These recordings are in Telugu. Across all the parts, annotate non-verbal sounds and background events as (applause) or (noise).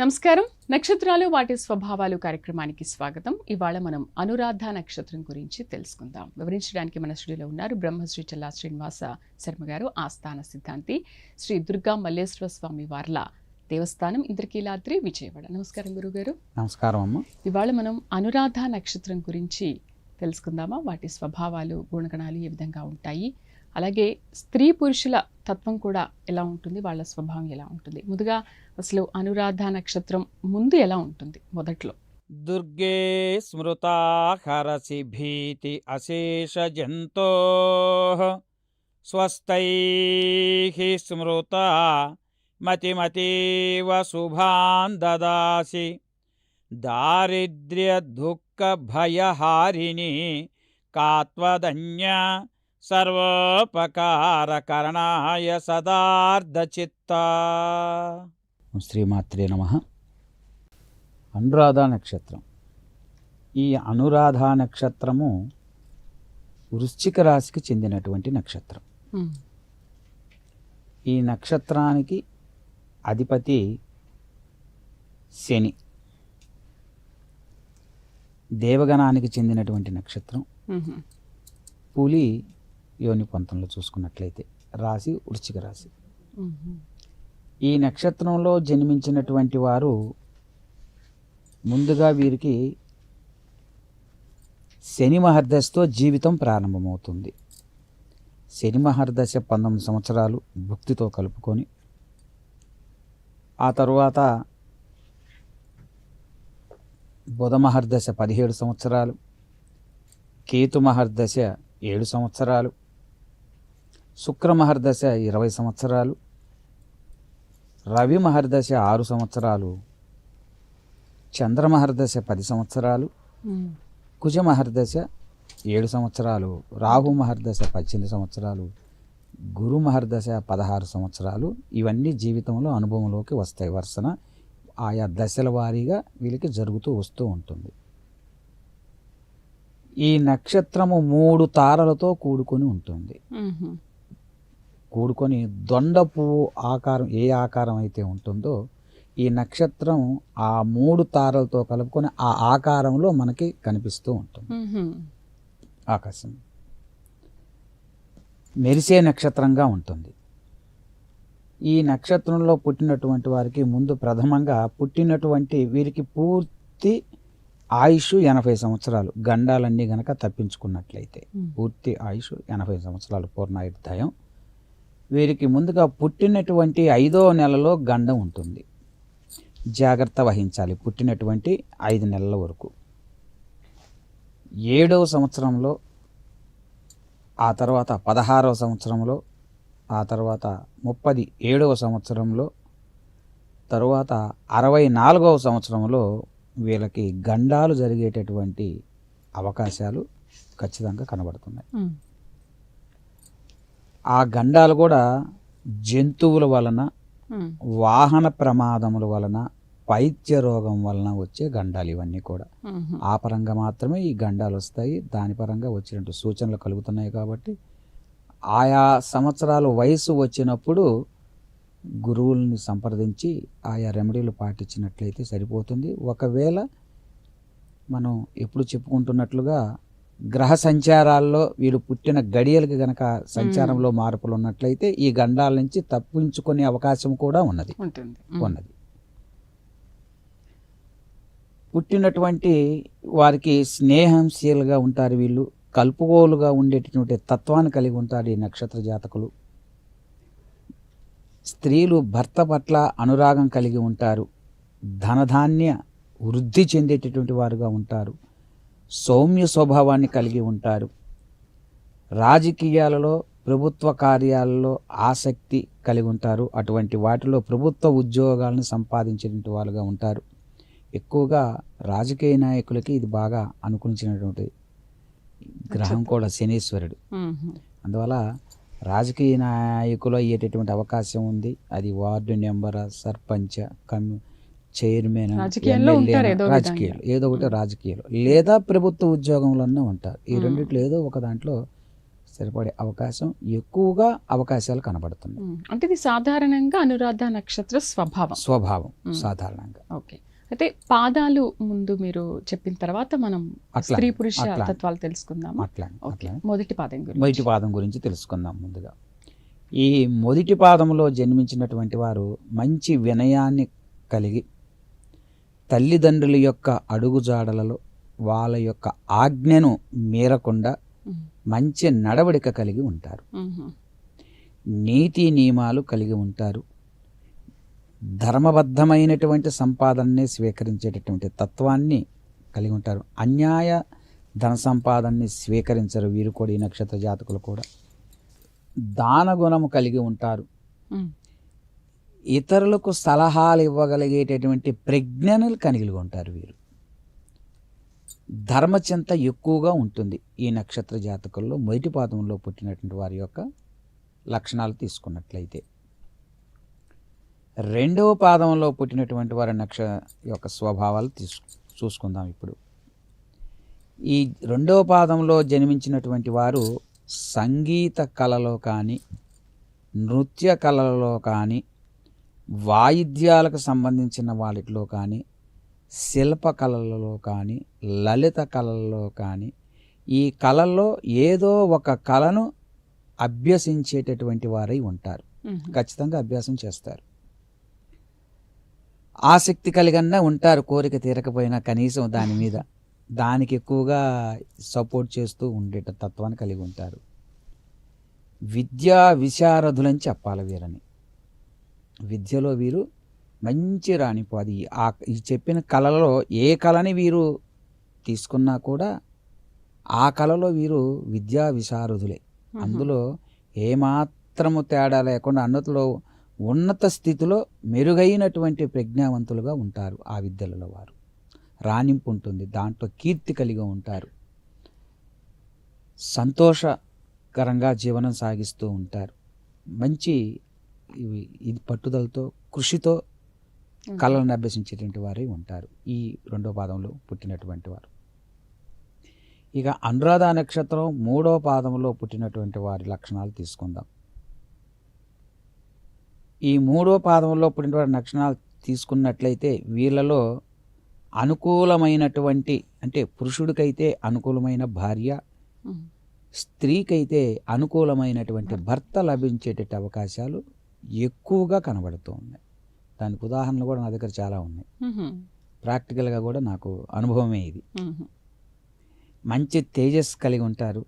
నమస్కారం. నక్షత్రాలు వాటి స్వభావాలు కార్యక్రమానికి స్వాగతం. ఇవాళ మనం అనురాధ నక్షత్రం గురించి తెలుసుకుందాం. వివరించడానికి మన స్టూడియోలో ఉన్నారు బ్రహ్మశ్రీ చల్లా శ్రీనివాస శర్మ గారు ఆస్థాన సిద్ధాంతి శ్రీ దుర్గా మల్లేశ్వర స్వామి వార్ల దేవస్థానం ఇంద్రకీలాద్రి విజయవాడ. నమస్కారం గురుగారు. నమస్కారం అమ్మ. ఇవాళ మనం అనురాధ నక్షత్రం గురించి తెలుసుకుందామా? వాటి స్వభావాలు గుణగణాలు ఏ విధంగా ఉంటాయి? అలాగే స్త్రీ పురుషుల తత్వం కూడా ఎలా ఉంటుంది? వాళ్ళ స్వభావం ఎలా ఉంటుంది? ముందుగా అసలు అనురాధ నక్షత్రం ముందు ఎలా ఉంటుంది? మొదట్లో. దుర్గే స్మృతా హరసి భీతి అశేష జంతో స్వస్థై స్మృత మతిమతీవ శుభాన్ దదాసి. దారిద్ర్య దుఃఖ భయహారిణి కాత్వదన్య సర్వోపకారకరణాయ సదార్ధచిత్త. శ్రీమాత్రే నమ. అనురాధ నక్షత్రం. ఈ అనురాధ నక్షత్రము వృశ్చిక రాశికి చెందినటువంటి నక్షత్రం. ఈ నక్షత్రానికి అధిపతి శని. దేవగణానికి చెందినటువంటి నక్షత్రం. పులి యోని పంతంలో చూసుకున్నట్లయితే రాశి వృశ్చిక రాశి. ఈ నక్షత్రంలో జన్మించినటువంటి వారు ముందుగా వీరికి శని మహర్దశతో జీవితం ప్రారంభమవుతుంది. శని మహర్దశ పంతొమ్మిది సంవత్సరాలు భక్తితో కలుపుకొని ఆ తరువాత బుధ మహర్దశ పదిహేడు సంవత్సరాలు కేతు మహర్దశ ఏడు సంవత్సరాలు శుక్ర మహర్దశ ఇరవై సంవత్సరాలు రవి మహర్దశ ఆరు సంవత్సరాలు చంద్ర మహర్దశ పది సంవత్సరాలు కుజ మహర్దశ ఏడు సంవత్సరాలు రాహు మహర్దశ పద్దెనిమిది సంవత్సరాలు గురు మహర్దశ పదహారు సంవత్సరాలు. ఇవన్నీ జీవితంలో అనుభవంలోకి వస్తాయి. వరుసన ఆయా దశల వారీగా వీళ్ళకి జరుగుతూ వస్తూ ఉంటుంది. ఈ నక్షత్రము మూడు తారలతో కూడుకొని ఉంటుంది. కూడుకొని దొండ పువ్వు ఆకారం ఏ ఆకారం అయితే ఉంటుందో ఈ నక్షత్రం ఆ మూడు తారలతో కలుపుకొని ఆ ఆకారంలో మనకి కనిపిస్తూ ఉంటుంది. ఆకాశం. మెరిసే నక్షత్రంగా ఉంటుంది. ఈ నక్షత్రంలో పుట్టినటువంటి వారికి ముందు ప్రథమంగా పుట్టినటువంటి వీరికి పూర్తి ఆయుష్ ఎనభై సంవత్సరాలు. గండాలన్నీ గనక తప్పించుకున్నట్లయితే పూర్తి ఆయుష్ ఎనభై సంవత్సరాలు పూర్ణాయుర్దాయం. వీరికి ముందుగా పుట్టినటువంటి ఐదో నెలలో గండం ఉంటుంది. జాగ్రత్త వహించాలి పుట్టినటువంటి ఐదు నెలల వరకు. ఏడవ సంవత్సరంలో ఆ తర్వాత పదహారవ సంవత్సరంలో ఆ తర్వాత ముప్పది ఏడవ సంవత్సరంలో తరువాత అరవై నాలుగవ సంవత్సరంలో వీళ్ళకి గండాలు జరిగేటటువంటి అవకాశాలు ఖచ్చితంగా కనబడుతున్నాయి. ఆ గండాలు కూడా జంతువుల వలన వాహన ప్రమాదముల వలన పైత్య రోగం వలన వచ్చే గండాలు ఇవన్నీ కూడా. ఆ పరంగా మాత్రమే ఈ గండాలు వస్తాయి. దాని పరంగా వచ్చినట్టు సూచనలు కలుగుతున్నాయి కాబట్టి ఆయా సంవత్సరాల వయసు వచ్చినప్పుడు గురువుల్ని సంప్రదించి ఆయా రెమెడీలు పాటించినట్లయితే సరిపోతుంది. ఒకవేళ మనం ఎప్పుడు చెప్పుకుంటున్నట్లుగా గ్రహ సంచారాల్లో వీరు పుట్టిన గడియలకి గనక సంచారంలో మార్పులు ఉన్నట్లయితే ఈ గండాల నుంచి తప్పించుకునే అవకాశం కూడా ఉన్నది. ఉన్నది. పుట్టినటువంటి వారికి స్నేహంశీలుగా ఉంటారు వీళ్ళు. కలుపుగోలుగా ఉండేటటువంటి తత్వాన్ని కలిగి ఉంటారు ఈ నక్షత్ర జాతకులు. స్త్రీలు భర్త పట్ల అనురాగం కలిగి ఉంటారు. ధనధాన్య వృద్ధి చెందేటటువంటి వారుగా ఉంటారు. సౌమ్య స్వభావాన్ని కలిగి ఉంటారు. రాజకీయాలలో ప్రభుత్వ కార్యాలలో ఆసక్తి కలిగి ఉంటారు. అటువంటి వాటిలో ప్రభుత్వ ఉద్యోగాలను సంపాదించినటువంటి వాళ్ళుగా ఉంటారు. ఎక్కువగా రాజకీయ నాయకులకి ఇది బాగా అనుకూలించినటువంటి గ్రహం కూడా శనీశ్వరుడు. అందువల్ల రాజకీయ నాయకులు అయ్యేటటువంటి అవకాశం ఉంది. అది వార్డు నెంబర్ సర్పంచ్ కమ్యూ చైర్మన్. రాజకీయాలు ఏదో ఒకటి రాజకీయాలు. లేదా ప్రభుత్వ ఉద్యోగంలోనే ఉంటారు. ఈ. రెండిట్లో ఏదో ఒక దాంట్లో స్థిరపడే అవకాశం ఎక్కువగా అవకాశాలు కనబడుతున్నాయి. అంటే ఇది సాధారణంగా అనురాధ నక్షత్ర స్వభావం. స్వభావం. సాధారణంగా. ఓకే. అయితే పాదాలు ముందు మీరు చెప్పిన తర్వాత మనం స్త్రీ పురుష. తత్వాలు తెలుసుకుందాము? అట్లా మొదటి పాదం గురించి. మొదటి పాదం గురించి తెలుసుకుందాం ముందుగా. ఈ మొదటి పాదంలో జన్మించినటువంటి వారు మంచి వినయాన్ని కలిగి తల్లిదండ్రుల యొక్క అడుగుజాడలలో వాళ్ళ యొక్క ఆజ్ఞను మీరకుండా మంచి నడవడిక కలిగి ఉంటారు. నీతి నియమాలు కలిగి ఉంటారు. ధర్మబద్ధమైనటువంటి సంపాదనని స్వీకరించేటటువంటి తత్వాన్ని కలిగి ఉంటారు. అన్యాయ ధన సంపాదనని స్వీకరించరు వీరు కూడా ఈ నక్షత్ర జాతకులు కూడా. దాన గుణము కలిగి ఉంటారు. ఇతరులకు సలహాలు ఇవ్వగలిగేటటువంటి ప్రజ్ఞను కలిగి ఉంటారు వీరు. ధర్మచింత ఎక్కువగా ఉంటుంది ఈ నక్షత్ర జాతకుల్లో. మొదటి పాదంలో పుట్టినటువంటి వారి యొక్క లక్షణాలు తీసుకున్నట్లయితే. రెండవ పాదంలో పుట్టినటువంటి వారి నక్ష యొక్క స్వభావాలు తీసు చూసుకుందాం ఇప్పుడు. ఈ రెండవ పాదంలో జన్మించినటువంటి వారు సంగీత కళలో కానీ నృత్య కళలలో కానీ వాయిద్యాలకు సంబంధించిన వాటిలో కానీ శిల్పకళలలో కానీ లలిత కళలలో కానీ ఈ కళల్లో ఏదో ఒక కళను అభ్యసించేటటువంటి వారై ఉంటారు. ఖచ్చితంగా అభ్యాసం చేస్తారు. ఆసక్తి కలిగన్నా ఉంటారు కోరిక తీరకపోయినా కనీసం దాని మీద. దానికి ఎక్కువగా సపోర్ట్ చేస్తూ ఉండేట తత్వాన్ని కలిగి ఉంటారు. విద్యా విశారదులని చెప్పాలి వీరని. విద్యలో వీరు మంచి రాణిపోది ఆ ఈ చెప్పిన కళలలో ఏ కళని వీరు తీసుకున్నా కూడా ఆ కళలో వీరు విద్యా విశారదులే. ఉమ్, అందులో ఏమాత్రము తేడా లేకుండా అన్నతిలో ఉన్నత స్థితిలో మెరుగైనటువంటి ప్రజ్ఞావంతులుగా ఉంటారు ఆ విద్యలలో వారు. రాణింపు ఉంటుంది దాంట్లో కీర్తి కలిగి ఉంటారు. సంతోషకరంగా జీవనం సాగిస్తూ ఉంటారు. మంచి ఇది పట్టుదలతో కృషితో కళలను అభ్యసించేటువంటి వారే ఉంటారు. ఈ రెండో పాదంలో పుట్టినటువంటి వారు. ఇక అనురాధ నక్షత్రం మూడో పాదంలో పుట్టినటువంటి వారి లక్షణాలు తీసుకుందాం. ఈ మూడో పాదంలో పుట్టిన వారి లక్షణాలు తీసుకున్నట్లయితే వీళ్ళలో అనుకూలమైనటువంటి అంటే పురుషుడికైతే అనుకూలమైన భార్య స్త్రీకైతే అనుకూలమైనటువంటి భర్త లభించేటట్టు అవకాశాలు ఎక్కువగా కనబడుతూ ఉన్నాయి. దానికి ఉదాహరణలు కూడా నా దగ్గర చాలా ఉన్నాయి. ప్రాక్టికల్గా కూడా నాకు అనుభవమే ఇది. మంచి తేజస్ కలిగి ఉంటారు.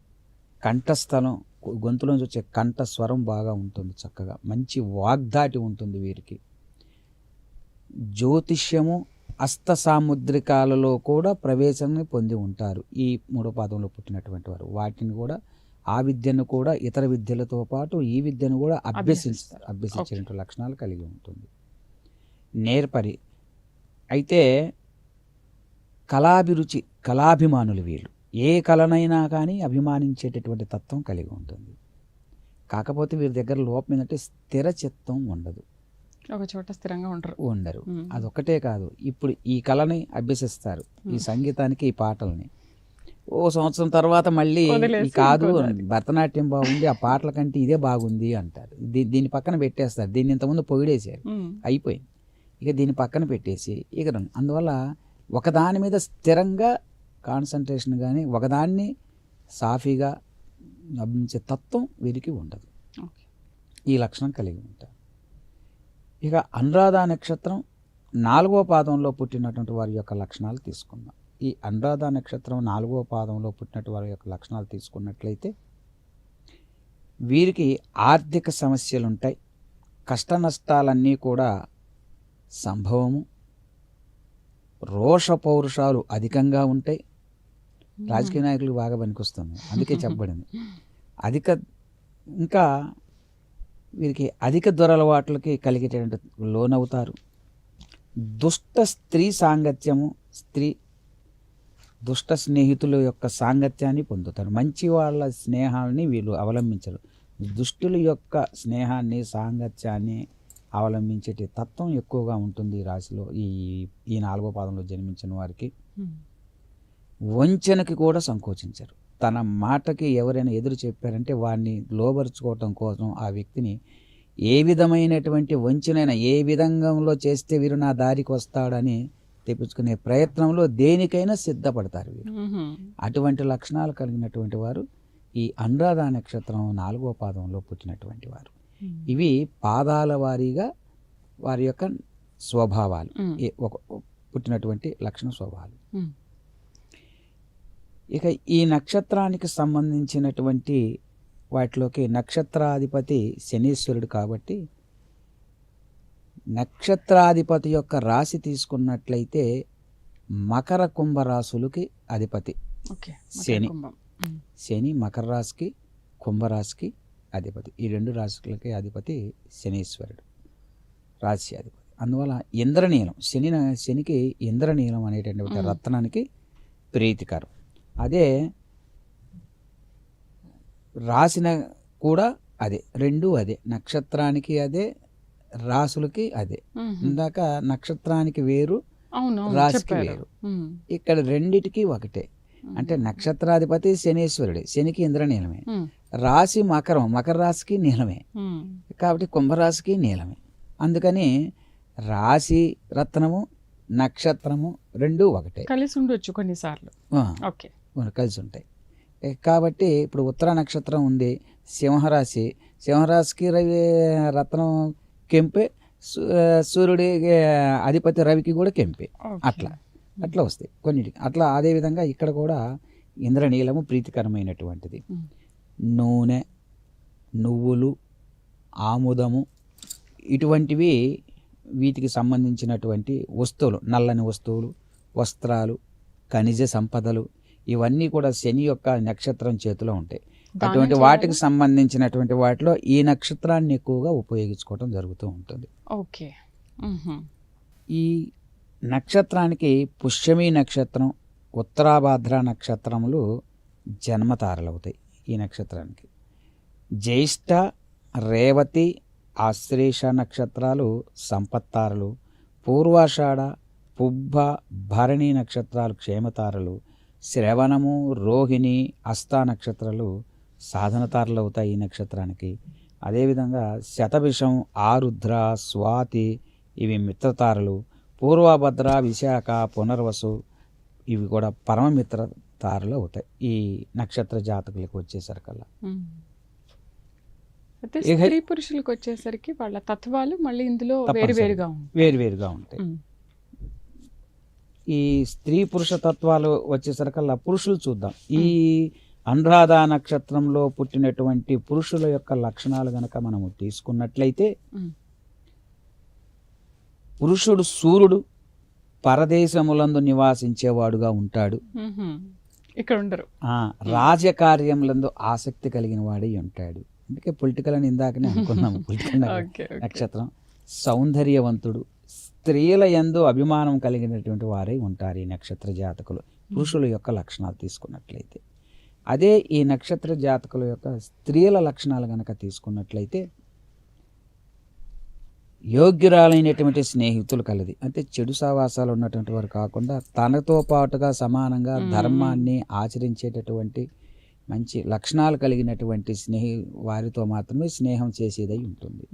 కంఠస్థలం గొంతులోంచి వచ్చే కంఠ స్వరం బాగా ఉంటుంది చక్కగా. మంచి వాగ్దాటి ఉంటుంది వీరికి. జ్యోతిష్యము అస్త సాముద్రికాలలో కూడా ప్రవేశాన్ని పొంది ఉంటారు ఈ మూడో పాదంలో పుట్టినటువంటి వారు. వాటిని కూడా ఆ విద్యను కూడా ఇతర విద్యలతో పాటు ఈ విద్యను కూడా అభ్యసిస్తారు. అభ్యసిస్తారు. అభ్యసించే లక్షణాలు కలిగి ఉంటుంది. నేర్పరి. అయితే కళాభిరుచి కళాభిమానులు వీళ్ళు. ఏ కళనైనా కానీ అభిమానించేటటువంటి తత్వం కలిగి ఉంటుంది. కాకపోతే వీరి దగ్గర లోపం ఏంటంటే స్థిర చిత్తం ఉండదు. ఒక చోట స్థిరంగా ఉండరు. ఉండరు. అదొక్కటే కాదు. ఇప్పుడు ఈ కళని అభ్యసిస్తారు. ఈ. సంగీతానికి ఈ పాటల్ని. ఓ సంవత్సరం తర్వాత మళ్ళీ కాదు. భరతనాట్యం బాగుంది ఆ పాటల కంటే ఇదే బాగుంది అంటారు. దీని పక్కన పెట్టేస్తారు. దీన్ని ఇంతకుముందు పొగిడేశారు. ఉమ్, అయిపోయింది. ఇక దీన్ని పక్కన పెట్టేసి ఇక అందువల్ల ఒకదాని మీద స్థిరంగా కాన్సన్ట్రేషన్ కానీ ఒకదాన్ని సాఫీగా అభించే తత్వం వీరికి ఉండదు. ఈ లక్షణం కలిగి ఉంటారు. ఇక అనురాధ నక్షత్రం నాలుగో పాదంలో పుట్టినటువంటి వారి యొక్క లక్షణాలు తీసుకుందాం. ఈ అనురాధ నక్షత్రం నాలుగో పాదంలో పుట్టినటువంటి వారి యొక్క లక్షణాలు తీసుకున్నట్లయితే వీరికి ఆర్థిక సమస్యలు ఉంటాయి. కష్ట నష్టాలన్నీ కూడా సంభవము. రోష పౌరుషాలు అధికంగా ఉంటాయి. రాజకీయ నాయకులు బాగా పనికొస్తుంది. అందుకే (laughs) చెప్పబడింది. అధిక ఇంకా వీరికి అధిక దురలవాట్లకి కలిగేటటువంటి లోనవుతారు. దుష్ట స్త్రీ సాంగత్యము స్త్రీ దుష్ట స్నేహితుల యొక్క సాంగత్యాన్ని పొందుతారు. మంచి వాళ్ళ స్నేహాన్ని వీళ్ళు అవలంబించరు. దుష్టుల యొక్క స్నేహాన్ని సాంగత్యాన్ని అవలంబించేటి తత్వం ఎక్కువగా ఉంటుంది ఈ రాశిలో ఈ ఈ నాలుగో పాదంలో జన్మించిన వారికి. ఉమ్, వంచనకి కూడా సంకోచించరు. తన మాటకి ఎవరైనా ఎదురు చెప్పారంటే వాడిని లోబరుచుకోవటం కోసం ఆ వ్యక్తిని ఏ విధమైనటువంటి వంచినైనా ఏ విధంగా చేస్తే వీరు నా దారికి వస్తాడని తెప్పించుకునే ప్రయత్నంలో దేనికైనా సిద్ధపడతారు వీరు. అటువంటి లక్షణాలు కలిగినటువంటి వారు ఈ అనురాధ నక్షత్రం నాలుగో పాదంలో పుట్టినటువంటి వారు. ఇవి పాదాల వారీగా వారి యొక్క స్వభావాలు. ఒక పుట్టినటువంటి లక్షణ స్వభావాలు. ఇక ఈ నక్షత్రానికి సంబంధించినటువంటి వాటిలోకి నక్షత్రాధిపతి శనీశ్వరుడు కాబట్టి నక్షత్రాధిపతి యొక్క రాశి తీసుకున్నట్లయితే మకర కుంభ రాశులకి అధిపతి. శని. శని మకర రాశికి కుంభరాశికి అధిపతి. ఈ రెండు రాశులకి అధిపతి శనీశ్వరుడు రాశి అధిపతి. అందువల్ల ఇంద్రనీలం శని శనికి ఇంద్రనీలం అనేటటువంటి. రత్నానికి ప్రీతికరం. అదే రాసిన కూడా అదే రెండు అదే. నక్షత్రానికి అదే రాసులకి అదే. ఇందాక నక్షత్రానికి వేరు రాశికి వేరు. ఇక్కడ రెండిటికి ఒకటే. అంటే నక్షత్రాధిపతి శనీశ్వరుడే శనికి ఇంద్రనీలమే. రాశి మకరం మకర రాశికి నీలమే. కాబట్టి కుంభరాశికి నీలమే. అందుకని రాశి రత్నము నక్షత్రము రెండు ఒకటే. కలిసి ఉండొచ్చు కొన్నిసార్లు. ఓకే. కలిసి ఉంటాయి. కాబట్టి ఇప్పుడు ఉత్తర నక్షత్రం ఉంది సింహరాశి. సింహరాశికి రవి రత్నం కెంపే సూ- సూర్యుడి అధిపతి రవికి కూడా కెంపే. అట్లా అట్లా వస్తాయి కొన్నిటికి అట్లా అదే విధంగా ఇక్కడ కూడా ఇంద్రనీలము ప్రీతికరమైనటువంటిది. నూనె నువ్వులు ఆముదము ఇటువంటివి వీటికి సంబంధించినటువంటి వస్తువులు నల్లని వస్తువులు వస్త్రాలు ఖనిజ సంపదలు ఇవన్నీ కూడా శని యొక్క నక్షత్రం చేతిలో ఉంటాయి అటువంటి? వాటికి సంబంధించినటువంటి వాటిలో ఈ నక్షత్రాన్ని ఎక్కువగా ఉపయోగించుకోవడం జరుగుతూ ఉంటుంది ఓకే. ఈ నక్షత్రానికి పుష్యమి నక్షత్రం ఉత్తరాభాద్ర నక్షత్రములు జన్మతారలవుతాయి ఈ నక్షత్రానికి జ్యేష్ఠ రేవతి ఆశ్లేష నక్షత్రాలు సంపత్తారలు పూర్వాషాఢ పుబ్బ భరణి నక్షత్రాలు క్షేమతారలు శ్రవణము రోహిణి హస్త నక్షత్రాలు సాధనతారలు అవుతాయి ఈ నక్షత్రానికి అదేవిధంగా శతభిషం ఆరుద్ర స్వాతి ఇవి మిత్రతారలు పూర్వభద్ర విశాఖ పునర్వసు ఇవి కూడా పరమమిత్ర తారలు అవుతాయి ఈ నక్షత్ర జాతకులకు వచ్చేసరికల్లా. అయితే స్త్రీ పురుషులకు వచ్చేసరికి వాళ్ళ తత్వాలు మళ్ళీ ఇందులో తప్పనిసరి. వేరు వేరుగా ఉంటాయి వేరువేరుగా ఉంటాయి. ఈ స్త్రీ పురుష తత్వాలు వచ్చేసరికల్లా పురుషులు చూద్దాం ఈ అనురాధ నక్షత్రంలో పుట్టినటువంటి పురుషుల యొక్క లక్షణాలు గనక మనము తీసుకున్నట్లయితే. పురుషుడు సూర్యుడు పరదేశములందు నివాసించేవాడుగా ఉంటాడు. ఇక్కడ ఉండరు ఆ రాజకార్యములందు ఆసక్తి కలిగిన వాడై ఉంటాడు అందుకే పొలిటికల్ అని ఇందాకనే అనుకున్నాము పొలిటికల్. (laughs) నక్షత్రం సౌందర్యవంతుడు స్త్రీల యందు అభిమానం కలిగినటువంటి వారై ఉంటారు ఈ నక్షత్ర జాతకులు. పురుషుల యొక్క లక్షణాలు తీసుకున్నట్లయితే. అదే ఈ నక్షత్ర జాతకుల యొక్క స్త్రీల లక్షణాలు గనక తీసుకున్నట్లయితే యోగ్యురాలైనటువంటి స్నేహితులు కలది. అంటే చెడు సావాసాలు ఉన్నటువంటి వారు కాకుండా తనతో పాటుగా సమానంగా. ధర్మాన్ని ఆచరించేటటువంటి మంచి లక్షణాలు కలిగినటువంటి స్నేహి వారితో మాత్రమే స్నేహం చేసేదై ఉంటుంది.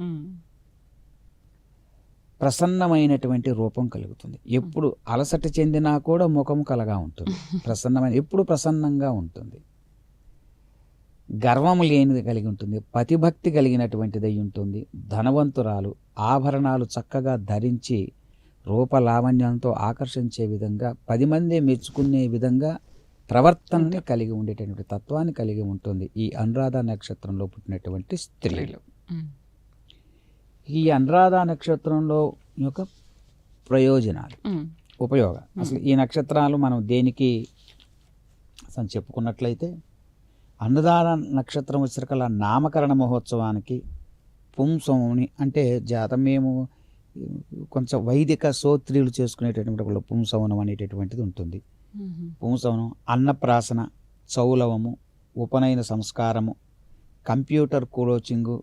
ప్రసన్నమైనటువంటి రూపం కలుగుతుంది. ఎప్పుడు అలసట చెందినా కూడా ముఖం కలగా ఉంటుంది. ప్రసన్నమైన ఎప్పుడు ప్రసన్నంగా ఉంటుంది. గర్వం లేనిది కలిగి ఉంటుంది. పతిభక్తి కలిగినటువంటిదై ఉంటుంది. ధనవంతురాలు ఆభరణాలు చక్కగా ధరించి రూపలావణ్యంతో ఆకర్షించే విధంగా పది మంది మెచ్చుకునే విధంగా ప్రవర్తనని కలిగి ఉండేటటువంటి తత్వాన్ని కలిగి ఉంటుంది. ఈ అనురాధ నక్షత్రంలో పుట్టినటువంటి స్త్రీలు. ఈ అనురాధ నక్షత్రంలో యొక్క ప్రయోజనాలు మ్మ్. ఉపయోగం అసలు ఈ నక్షత్రాలు మనం దేనికి అసలు చెప్పుకున్నట్లయితే అనురాధ నక్షత్రం వచ్చరికల్లా నామకరణ మహోత్సవానికి పుంసవని అంటే జాత మేము కొంచెం వైదిక సోత్రీలు చేసుకునేటటువంటి ఒక పుంసవనం అనేటటువంటిది ఉంటుంది. పుంసవనం అన్నప్రాసన చౌలవము ఉపనయన సంస్కారము కంప్యూటర్ కోచింగు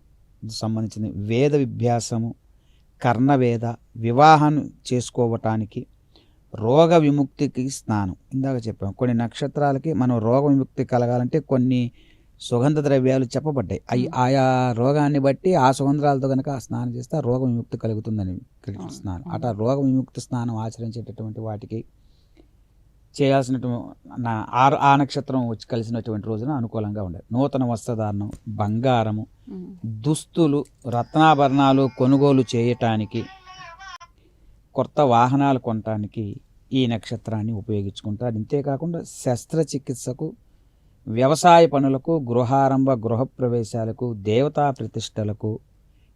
సంబంధించిన వేద విభ్యాసము కర్ణవేద వివాహం చేసుకోవటానికి రోగ విముక్తికి స్నానం ఇందాక చెప్పాం కొన్ని నక్షత్రాలకి మనం రోగ విముక్తి కలగాలంటే కొన్ని సుగంధ ద్రవ్యాలు చెప్పబడ్డాయి అవి. ఆయా రోగాన్ని బట్టి ఆ సుగంధాలతో కనుక స్నానం చేస్తే రోగ విముక్తి కలుగుతుందని స్నానం. అట్లా రోగ విముక్తి స్నానం ఆచరించేటటువంటి వాటికి చేయాల్సినటువంటి నా ఆ ఆ నక్షత్రం వచ్చి కలిసినటువంటి రోజున అనుకూలంగా ఉండేది. నూతన వస్త్రధారణం బంగారము దుస్తులు రత్నాభరణాలు కొనుగోలు చేయటానికి కొత్త వాహనాలు కొనటానికి ఈ నక్షత్రాన్ని ఉపయోగించుకుంటారు. ఇంతేకాకుండా శస్త్రచికిత్సకు వ్యవసాయ పనులకు గృహారంభ గృహప్రవేశాలకు దేవతా ప్రతిష్టలకు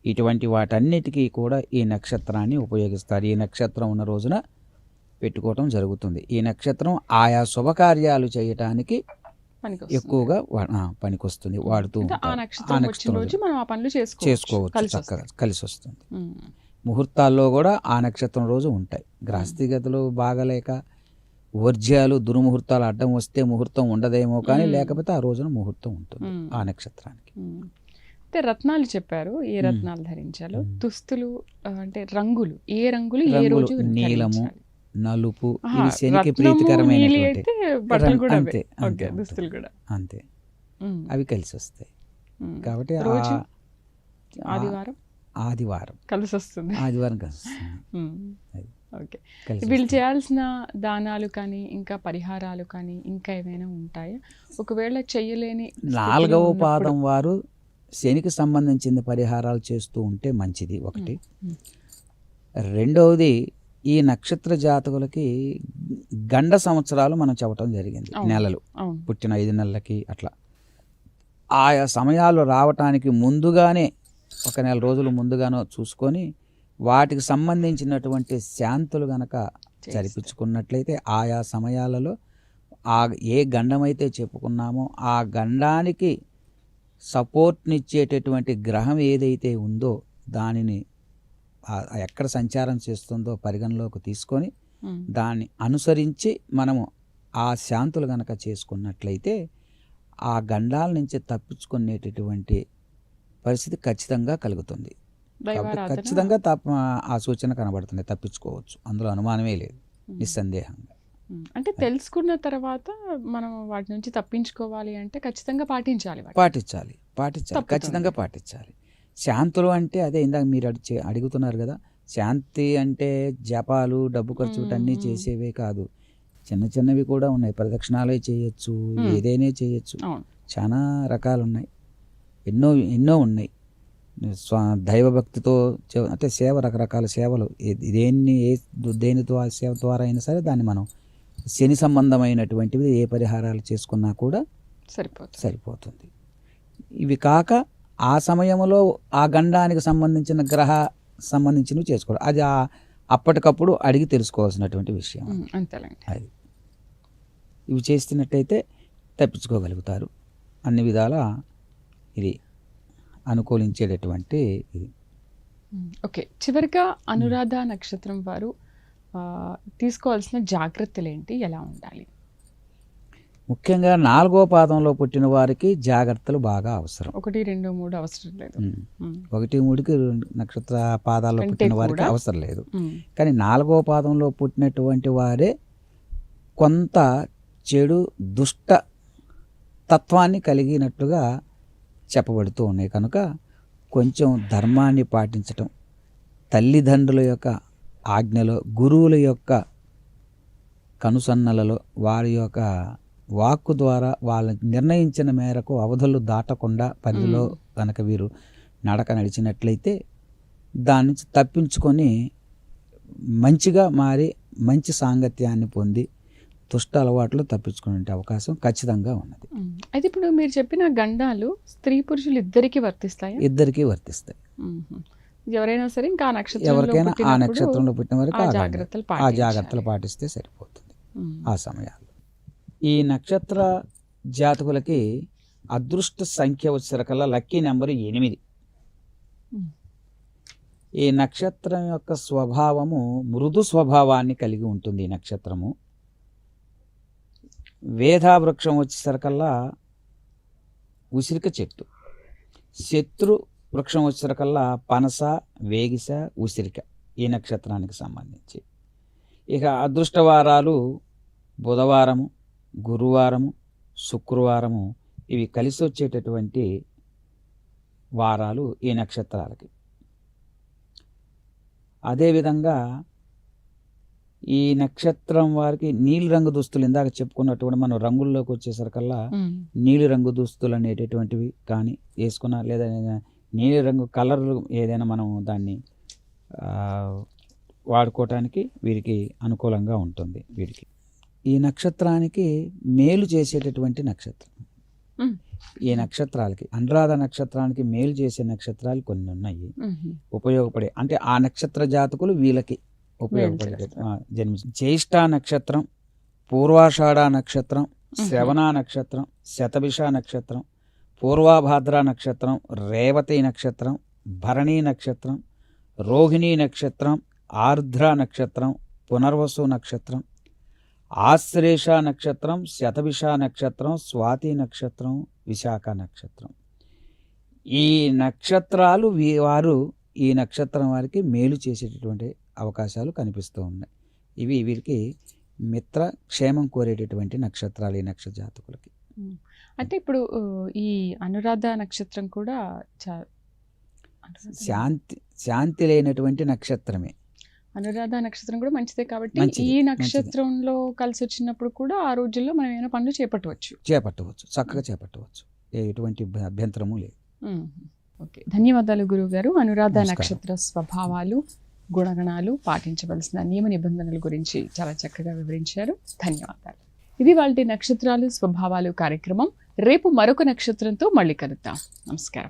ఇటువంటి వాటన్నిటికీ కూడా ఈ నక్షత్రాన్ని ఉపయోగిస్తారు. ఈ నక్షత్రం ఉన్న రోజున పెట్టుకోవటం జరుగుతుంది ఈ నక్షత్రం ఆయా శుభకార్యాలు చేయటానికి. ఎక్కువగా పనికొస్తుంది వాడుతూ చేసుకోవచ్చు చక్కగా. కలిసి వస్తుంది ముహూర్తాల్లో కూడా ఆ నక్షత్రం రోజు ఉంటాయి గ్రహస్థిగతులు బాగలేక వర్జ్యాలు దుర్ముహూర్తాలు అడ్డం వస్తే ముహూర్తం ఉండదేమో కానీ. లేకపోతే ఆ రోజున ముహూర్తం ఉంటుంది. ఆ నక్షత్రానికి రత్నాలు చెప్పారు ఏ. రత్నాలు ధరించాలో. దుస్తులు అంటే రంగులు ఏ రంగులు ఏ రోజు నీలము? నలుపు ఇవి శనికి ప్రీతికరమైనటువంటి అంతే, అవే. అంతే. దుస్తులు కూడా. అంతే. అవి కలిసి వస్తాయి. కాబట్టి ఆదివారం? ఆదివారం. కలిసి వస్తుంది ఆదివారం కలిసి. (laughs) ఓకే. వీళ్ళు. చేయాల్సిన దానాలు కానీ ఇంకా పరిహారాలు కానీ ఇంకా ఏమైనా ఉంటాయా? ఒకవేళ చెయ్యలేని స్థితిలో నాలుగవ పాదం వారు శనికి సంబంధించిన పరిహారాలు చేస్తూ ఉంటే మంచిది. ఒకటి. రెండవది ఈ నక్షత్ర జాతకులకి గండ సంవత్సరాలు మనం చెప్పటం జరిగింది. నెలలు పుట్టిన ఐదు నెలలకి అట్లా ఆయా సమయాలు రావటానికి ముందుగానే ఒక నెల రోజులు ముందుగానో చూసుకొని వాటికి సంబంధించినటువంటి శాంతులు గనక. జరిపించుకున్నట్లయితే ఆయా సమయాలలో ఆ ఏ గండమైతే చెప్పుకున్నామో ఆ గండానికి సపోర్ట్నిచ్చేటటువంటి గ్రహం ఏదైతే ఉందో దానిని ఎక్కడ సంచారం చేస్తుందో పరిగణలోకి తీసుకొని దాన్ని అనుసరించి మనము ఆ శాంతులు గనక చేసుకున్నట్లయితే ఆ గండాల నుంచి తప్పించుకునేటటువంటి పరిస్థితి ఖచ్చితంగా కలుగుతుంది. కాబట్టి ఖచ్చితంగా తప్ప ఆ సూచన కనబడుతుంది. తప్పించుకోవచ్చు. అందులో అనుమానమే లేదు. నిస్సందేహంగా. అంటే తెలుసుకున్న తర్వాత మనం వాటి నుంచి తప్పించుకోవాలి అంటే ఖచ్చితంగా పాటించాలి. పాటించాలి. పాటించాలి. ఖచ్చితంగా పాటించాలి. శాంతులు అంటే అదే ఇందాక మీరు అడిచే అడుగుతున్నారు కదా. శాంతి అంటే జపాలు డబ్బు ఖర్చు అన్నీ. చేసేవే కాదు. చిన్న చిన్నవి కూడా ఉన్నాయి. ప్రదక్షిణాలే చేయొచ్చు. ఏదైనా చేయొచ్చు. చాలా రకాలు ఉన్నాయి ఎన్నో ఎన్నో ఉన్నాయి. స్వ దైవభక్తితో చే- అంటే సేవ రకరకాల సేవలు. దేన్ని ఏ దేని ద్వారా సేవ ద్వారా అయినా సరే దాన్ని మనం శని సంబంధమైనటువంటివి ఏ పరిహారాలు చేసుకున్నా కూడా సరిపోతుంది. సరిపోతుంది. ఇవి కాక ఆ సమయంలో ఆ గండానికి సంబంధించిన గ్రహ సంబంధించినవి చేసుకోవాలి. అది ఆ అప్పటికప్పుడు అడిగి తెలుసుకోవాల్సినటువంటి విషయం. ఉమ్, అంతేలేండి. అది. ఇవి చేస్తున్నట్టయితే తప్పించుకోగలుగుతారు. అన్ని విధాల ఇది అనుకూలించేటటువంటి ఇది. ఓకే. చివరిగా అనురాధ నక్షత్రం వారు తీసుకోవాల్సిన జాగ్రత్తలు ఏంటి ఎలా ఉండాలి? ముఖ్యంగా నాలుగో పాదంలో పుట్టిన వారికి జాగ్రత్తలు బాగా అవసరం. ఒకటి రెండు మూడు అవసరం లేదు. ఒకటి మూడుకి రెండు నక్షత్ర పాదాల్లో పుట్టిన వారికి? అవసరం లేదు. కానీ నాలుగో పాదంలో పుట్టినటువంటి వారే కొంత చెడు దుష్ట తత్వాన్ని కలిగినట్టుగా చెప్పబడుతూ ఉన్నాయి. కనుక కొంచెం ధర్మాన్ని పాటించటం తల్లిదండ్రుల యొక్క ఆజ్ఞలో గురువుల యొక్క కనుసన్నలలో వారి యొక్క వాక్కు ద్వారా వాళ్ళ నిర్ణయించిన మేరకు అవధులు దాటకుండా పరిధిలో. కనుక వీరు నడక నడిచినట్లయితే దాని నుంచి తప్పించుకొని మంచిగా మారి మంచి సాంగత్యాన్ని పొంది దుష్ట అలవాట్లు తప్పించుకునే అవకాశం ఖచ్చితంగా ఉన్నది. అయితే ఇప్పుడు మీరు చెప్పిన గండాలు స్త్రీ పురుషులు ఇద్దరికి వర్తిస్తాయా ఇద్దరికీ వర్తిస్తాయి. ఎవరైనా సరే ఇంకా ఆ నక్షత్రంలో ఎవరికైనా ఆ నక్షత్రంలో పుట్టిన వరకు ఆ జాగ్రత్తలు పాటిస్తే సరిపోతుంది. ఆ సమయాల్లో ఈ నక్షత్ర జాతకులకి అదృష్ట సంఖ్య వచ్చేసరికల్లా లక్కీ నెంబర్ ఎనిమిది. ఈ నక్షత్రం యొక్క స్వభావము మృదు స్వభావాన్ని కలిగి ఉంటుంది ఈ నక్షత్రము. వేధావృక్షం వచ్చేసరికల్లా ఉసిరిక చెట్టు. శత్రు వృక్షం వచ్చేసరికల్లా పనస వేగిస ఉసిరిక ఈ నక్షత్రానికి సంబంధించి. ఇక అదృష్టవారాలు బుధవారము గురువారము శుక్రవారము ఇవి కలిసి వచ్చేటటువంటి వారాలు ఈ నక్షత్రాలకి. అదేవిధంగా ఈ నక్షత్రం వారికి నీలి రంగు దుస్తులు ఇందాక చెప్పుకున్నటువంటి మనం రంగుల్లోకి వచ్చేసరికల్లా నీలి రంగు దుస్తులు అనేటటువంటివి కానీ వేసుకున్నా లేదా నీలి రంగు కలర్లు ఏదైనా మనం దాన్ని వాడుకోవటానికి వీరికి అనుకూలంగా ఉంటుంది వీరికి. ఈ నక్షత్రానికి మేలు చేసేటటువంటి నక్షత్రం. ఈ నక్షత్రాలకి అనురాధ నక్షత్రానికి మేలు చేసే నక్షత్రాలు కొన్ని ఉన్నాయి. ఉపయోగపడే అంటే ఆ నక్షత్ర జాతకులు వీళ్ళకి ఉపయోగపడే చేస్తారు. జన్మ జ్యేష్ఠ నక్షత్రం పూర్వాషాఢ నక్షత్రం శ్రవణ నక్షత్రం శతభిష నక్షత్రం పూర్వాభాద్ర నక్షత్రం రేవతి నక్షత్రం భరణి నక్షత్రం రోహిణి నక్షత్రం ఆర్ద్ర నక్షత్రం పునర్వసు నక్షత్రం ఆశ్లేష నక్షత్రం శతభిష నక్షత్రం స్వాతి నక్షత్రం విశాఖ నక్షత్రం. ఈ నక్షత్రాలు వారు ఈ నక్షత్రం వారికి మేలు చేసేటటువంటి అవకాశాలు కనిపిస్తూ ఉన్నాయి. ఇవి వీరికి మిత్ర క్షేమం కోరేటటువంటి నక్షత్రాలు ఈ నక్షత్ర జాతకులకి. అంటే ఇప్పుడు ఈ అనురాధ నక్షత్రం కూడా శాంతి శాంతి లేనటువంటి నక్షత్రమే. అనురాధ నక్షత్రం కూడా మంచిదే కాబట్టి ఈ నక్షత్రంలో కలిసి వచ్చినప్పుడు కూడా ఆ రోజుల్లో మనం ఏమైనా పనులు చేపట్టవచ్చు. చేపట్టవచ్చు చక్కగా చేపట్టవచ్చు. ఎటువంటి అభ్యంతరము లేదు. ఓకే. ధన్యవాదాలు గురువు గారు అనురాధ. నక్షత్ర స్వభావాలు గుణగణాలు పాటించవలసిన నియమ నిబంధనల గురించి చాలా చక్కగా వివరించారు. ధన్యవాదాలు. ఇది వాళ్ళ నక్షత్రాలు స్వభావాలు కార్యక్రమం. రేపు మరొక నక్షత్రంతో మళ్ళీ కలుద్దాం. నమస్కారం.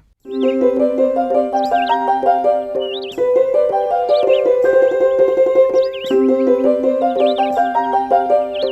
Thank you.